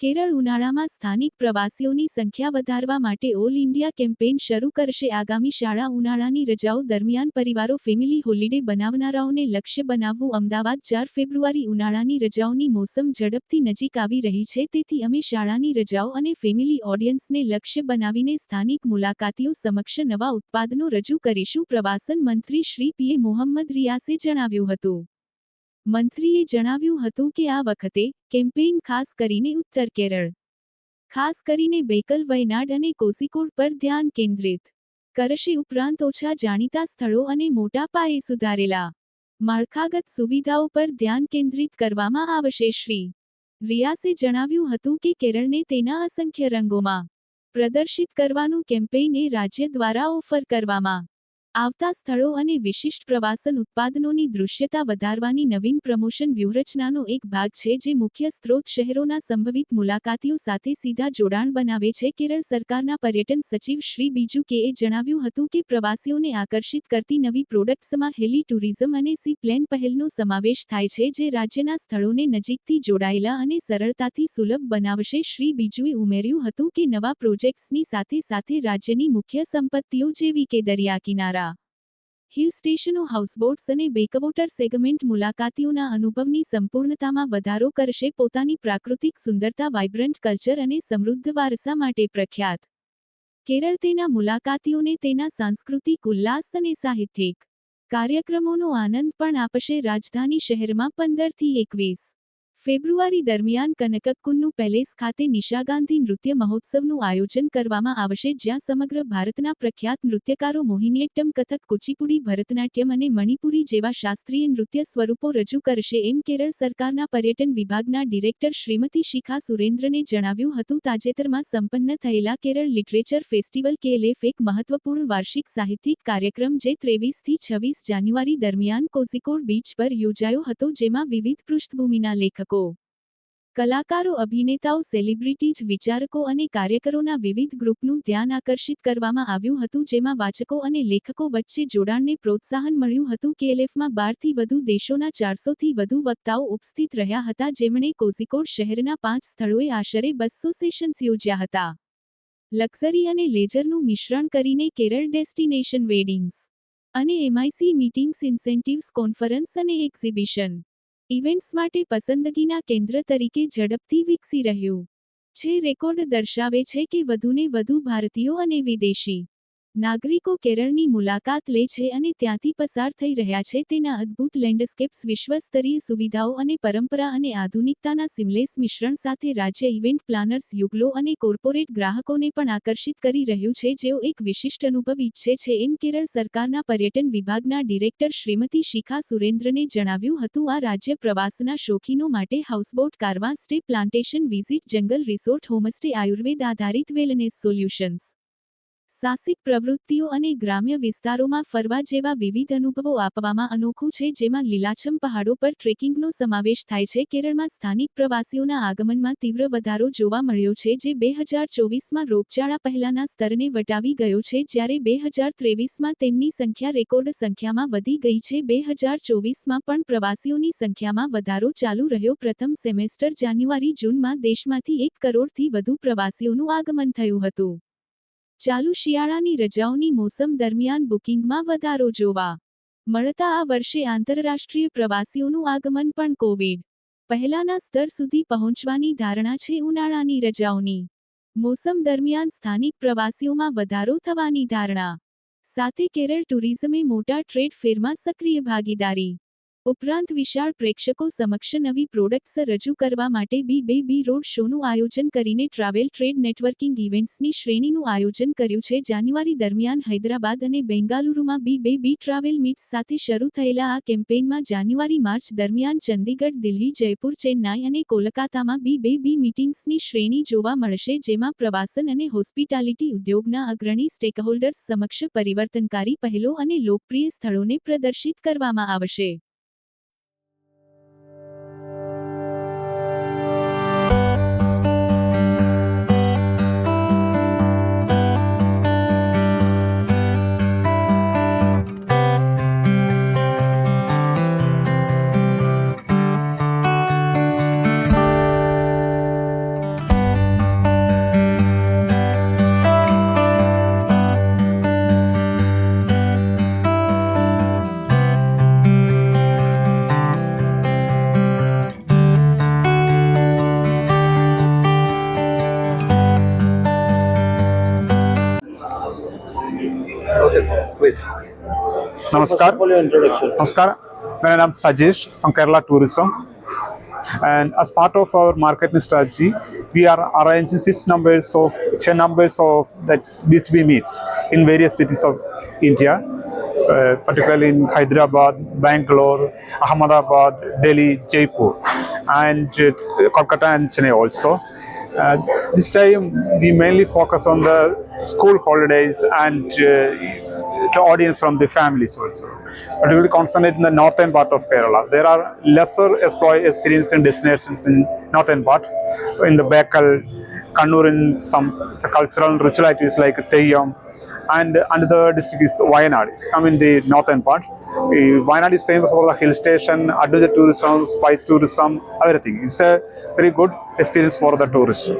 કેરળ ઉનાળામાં સ્થાનિક પ્રવાસીઓની સંખ્યા વધારવા માટે ઓલ ઇન્ડિયા કેમ્પેઇન શરૂ કરશે. આગામી શાળા ઉનાળાની રજાઓ દરમિયાન પરિવારો, ફેમિલી હોલિડે બનાવનારાઓને લક્ષ્ય બનાવવું. અમદાવાદ ચાર ફેબ્રુઆરી ઉનાળાની રજાઓની મોસમ ઝડપથી નજીક આવી રહી છે. તેથી અમે શાળાની રજાઓ અને ફેમિલી ઓડિયન્સને લક્ષ્ય બનાવીને સ્થાનિક મુલાકાતીઓ સમક્ષ નવા ઉત્પાદનો રજૂ કરીશું. પ્રવાસન મંત્રી શ્રી પીએ મોહમ્મદ રિયાસે જણાવ્યું હતું. મંત્રીએ જણાવ્યું હતું કે આ વખતે કેમ્પેઇન ખાસ કરીને ઉત્તર કેરળ, ખાસ કરીને બેકલ, વયનાડ અને કોઝિકોડ પર ધ્યાન કેન્દ્રિત કરશે. ઉપરાંત ઓછા જાણીતા સ્થળો અને મોટા પાયે સુધારેલા માળખાગત સુવિધાઓ પર ધ્યાન કેન્દ્રિત કરવામાં આવશે. શ્રી રિયાસે જણાવ્યું હતું કે કેરળને તેના અસંખ્ય રંગોમાં પ્રદર્શિત કરવાનું કેમ્પેઇન રાજ્ય દ્વારા ઓફર કરવામાં આવતા સ્થળો અને વિશિષ્ટ પ્રવાસન ઉત્પાદનોની દૃશ્યતા વધારવાની નવીન પ્રમોશન વ્યૂહરચનાનો એક ભાગ છે જે મુખ્ય સ્ત્રોત શહેરોના સંભવિત મુલાકાતીઓ સાથે સીધા જોડાણ બનાવે છે. કેરળ સરકારના પર્યટન સચિવ શ્રી બીજુ કેએ જણાવ્યું હતું કે પ્રવાસીઓને આકર્ષિત કરતી નવી પ્રોડક્ટ્સમાં હેલી ટુરિઝમ અને સી પ્લેન પહેલનો સમાવેશ થાય છે, જે રાજ્યના સ્થળોને નજીકથી જોડાયેલા અને સરળતાથી સુલભ બનાવશે. શ્રી બીજુએ ઉમેર્યું હતું કે નવા પ્રોજેક્ટ્સની સાથે સાથે રાજ્યની મુખ્ય સંપત્તિઓ જેવી કે દરિયા કિનારા હિલ સ્ટેશનો હાઉસબોટ્સ અને બેકવોટર સેગમેન્ટ મુલાકાતીઓના અનુભવની સંપૂર્ણતામાં વધારો કરશે પોતાની પ્રાકૃતિક સુંદરતા, વાઇબ્રન્ટ કલ્ચર અને સમૃદ્ધ વારસા માટે પ્રખ્યાત. કેરળ તેના મુલાકાતીઓને તેના સાંસ્કૃતિક ઉલ્લાસ અને સાહિત્યિક કાર્યક્રમોનો આનંદ પણ આપશે. રાજધાની શહેરમાં પંદરથી એકવીસ ફેબ્રુઆરી દરમિયાન કનકક્કુન્નુ પેલેસ ખાતે નિશા ગાંધી નૃત્ય મહોત્સવનું આયોજન કરવામાં આવશે, જ્યાં સમગ્ર ભારતના પ્રખ્યાત નૃત્યકારો મોહિનીએટ્ટમ કથક, કુચીપુડી, ભરતનાટ્યમ અને મણિપુરી જેવા શાસ્ત્રીય નૃત્ય સ્વરૂપો રજૂ કરશે એમ કેરળ સરકારના પર્યટન વિભાગના ડિરેક્ટર શ્રીમતી શિખા સુરેન્દ્રને જણાવ્યું હતું. તાજેતરમાં સંપન્ન થયેલા કેરળ લિટરેચર ફેસ્ટિવલ કેએલએફ એક મહત્વપૂર્ણ વાર્ષિક સાહિત્યિક કાર્યક્રમ જે ત્રેવીસથી છવ્વીસ જાન્યુઆરી દરમિયાન કોઝિકોડ બીચ પર યોજાયો હતો, જેમાં વિવિધ પૃષ્ઠભૂમિના લેખકો કલાકારો, અભિનેતાઓ સેલિબ્રિટીઝ વિચારકો અને કાર્યકરોના વિવિધ ગ્રુપનું ધ્યાન આકર્ષિત કરવામાં આવ્યું હતું, જેમાં વાચકો અને લેખકો વચ્ચે જોડાણને પ્રોત્સાહન મળ્યું હતું. કેએલએફમાં બારથી વધુ દેશોના ચારસોથી વધુ વક્તાઓ ઉપસ્થિત રહ્યા હતા, જેમણે કોઝિકોડ શહેરના પાંચ સ્થળોએ આશરે બસો સેશન્સ યોજ્યા હતા. લક્ઝરી અને લેજરનું મિશ્રણ કરીને કેરળ ડેસ્ટિનેશન વેડિંગ્સ અને એમઆઈસી મીટિંગ્સ, ઇન્સેન્ટિવ્સ, કોન્ફરન્સ અને એક્ઝિબિશન. ઇવેન્ટ્સ માટે પસંદગીના કેન્દ્ર તરીકે ઝડપથી વિકસી રહ્યું છે રેકોર્ડ દર્શાવે છે કે વધુને વધુ ભારતીયો અને વિદેશી નાગરિકો કેરળની મુલાકાત લે છે અને ત્યાંથી પસાર થઈ રહ્યા છે. તેના અદ્ભુત લેન્ડસ્કેપ્સ, વિશ્વસ્તરીય સુવિધાઓ અને પરંપરા અને આધુનિકતાના સિમલેસ મિશ્રણ સાથે રાજ્ય ઇવેન્ટ પ્લાનર્સ, યુગલો અને કોર્પોરેટ ગ્રાહકોને પણ આકર્ષિત કરી રહ્યું છે. જેઓ એક વિશિષ્ટ અનુભવ ઈચ્છે છે એમ કેરળ સરકારના પર્યટન વિભાગના ડિરેક્ટર શ્રીમતી શિખા સુરેન્દ્રને જણાવ્યું હતું. આ રાજ્ય પ્રવાસના શોખીનો માટે houseboat caravan stay plantation visit, jungle resort, homestay, Ayurveda આધારિત વેલનેસ સોલ્યુશન્સ સાહસિક પ્રવૃત્તિઓ અને ગ્રામ્ય વિસ્તારોમાં ફરવા જેવા વિવિધ અનુભવો આપવામાં અનોખું છે, જેમાં લીલાછમ પહાડો પર ટ્રેકિંગનો સમાવેશ થાય છે. કેરળમાં સ્થાનિક પ્રવાસીઓના આગમનમાં તીવ્ર વધારો જોવા મળ્યો છે, જે બે હજાર ચોવીસમાં રોગચાળા પહેલાના સ્તરને વટાવી ગયો છે, જ્યારે બે હજાર ત્રેવીસમાં તેમની સંખ્યા રેકોર્ડ સંખ્યામાં વધી ગઈ છે. બે હજાર ચોવીસમાં પણ પ્રવાસીઓની સંખ્યામાં વધારો ચાલુ રહ્યો. પ્રથમ સેમેસ્ટર જાન્યુઆરી જૂનમાં દેશમાંથી એક કરોડથી વધુ પ્રવાસીઓનું આગમન થયું હતું. ચાલુ શિયાળાની રજાઓની મોસમ દરમિયાન બુકિંગમાં વધારો જોવા મળતા આ વર્ષે આંતરરાષ્ટ્રીય પ્રવાસીઓનું આગમન પણ કોવિડ પહેલાના સ્તર સુધી પહોંચવાની ધારણા છે ઉનાળાની રજાઓની. મોસમ દરમિયાન સ્થાનિક પ્રવાસીઓમાં વધારો થવાની ધારણા. સાથે કેરળ ટુરિઝમે મોટા ટ્રેડ ફેરમાં સક્રિય ભાગીદારી ઉપરાંત વિશાળ પ્રેક્ષકો સમક્ષ નવી પ્રોડક્ટ્સ રજૂ કરવા માટે બી બે બી રોડ શોનું આયોજન કરીને ટ્રાવેલ ટ્રેડ નેટવર્કિંગ ઇવેન્ટ્સની શ્રેણીનું આયોજન કર્યું છે. જાન્યુઆરી દરમિયાન હૈદરાબાદ અને બેંગાલુરુમાં બી બે બી ટ્રાવેલ મીટ્સ સાથે શરૂ થયેલા આ કેમ્પેઇનમાં જાન્યુઆરી માર્ચ દરમિયાન ચંદીગઢ, દિલ્હી, જયપુર, ચેન્નાઈ અને કોલકાતામાં બી બે બી મીટિંગ્સની શ્રેણી જોવા મળશે, જેમાં પ્રવાસન અને હોસ્પિટાલિટી ઉદ્યોગના અગ્રણી સ્ટેકહોલ્ડર્સ સમક્ષ પરિવર્તનકારી પહેલો અને લોકપ્રિય સ્થળોને પ્રદર્શિત કરવામાં આવશે. Language. Namaskar. Namaskar. My name is Sajesh from Kerala Tourism. And as part of our marketing strategy, we are arranging six numbers of 10 numbers of that B2B meets in various cities of India, uh, particularly in Hyderabad, Bangalore, Ahmedabad, Delhi, Jaipur, and uh, Kolkata and Chennai also. Uh, this time we mainly focus on the school holidays and uh, audience from the families also. Will concentrate in the northern part of Kerala. There are lesser exploit experiencing destinations in northern part, in the Bekal, Kannur in some cultural and ritual activities like Teyyam. And another district is Wayanad. It's come in the northern part. Wayanad is famous for the hill station, adventure tourism, spice tourism, everything. It's a very good experience for the tourists.